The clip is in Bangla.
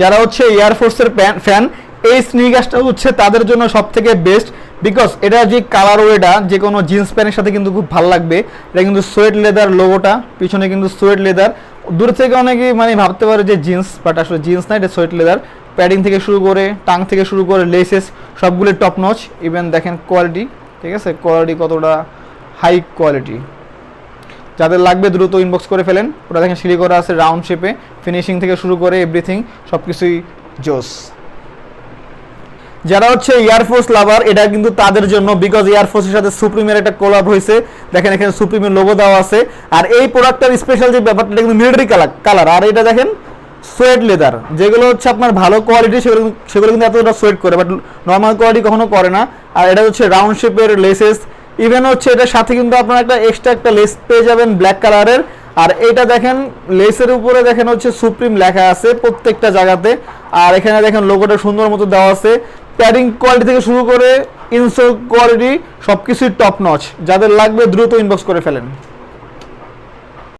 যারা হচ্ছে এয়ারফোর্সের ফ্যান এই স্নিকার্সটা হচ্ছে তাদের জন্য সব থেকে বেস্ট বিকজ এটা যে কালার ওয়েটা যে কোনো জিন্স প্যান্টের সাথে কিন্তু খুব ভালো লাগবে। এটা কিন্তু সোয়েট লেদার লোগোটা পিছনে কিন্তু সোয়েট লেদার দূর থেকে অনেকে মানে ভাবতে পারে যে জিন্স বাট আসলে জিন্স না, এটা সোয়েট লেদার প্যাডিং থেকে শুরু করে টাং থেকে শুরু করে লেসেস সবগুলো টপ নচ ইভেন দেখেন কোয়ালিটি ঠিক আছে? কোয়ালিটি কতটা হাই কোয়ালিটি যাদের লাগবে দ্রুত ইনবক্স করে ফেলেন। ওটা দেখেন সিঁড়ি করা আছে রাউন্ড শেপে ফিনিশিং থেকে শুরু করে এভরিথিং সব কিছুই জোস। যারা হচ্ছে এয়ারফোর্স লাভার এটা কিন্তু তাদের জন্য বিকজ এয়ারফোর্সের সাথে সুপ্রিমের একটা কোলাব হয়েছে। দেখেন এখানে সুপ্রিমের লোগো দেওয়া আছে। আর এই প্রোডাক্টটার স্পেশাল যে ব্যাপারটা, এটা কিন্তু মিলিটারি কালার কালার আর এটা দেখেন সোয়েট লেদার যেগুলো হচ্ছে আপনার ভালো কোয়ালিটি সেগুলো সেগুলো কিন্তু এতটা সোয়েট করে বাট নর্মাল কোয়ালিটি কখনো করে না। আর এটা হচ্ছে রাউন্ড শেপের লেসেস ইভেন হচ্ছে এটার সাথে কিন্তু আপনার একটা এক্সট্রা একটা লেস পেয়ে যাবেন ব্ল্যাক কালারের আর এটা দেখেন লেসের উপরে দেখেন হচ্ছে সুপ্রিম লেখা আছে প্রত্যেকটা জায়গাতে। আর এখানে দেখেন লোগোটা সুন্দর মতো দেওয়া আছে। প্যাডিং কোয়ালিটি থেকে শুরু করে ইনসোল কোয়ালিটি সব কিছুই টপ নচ যাদের লাগবে দ্রুত ইনবক্স করে ফেলেন।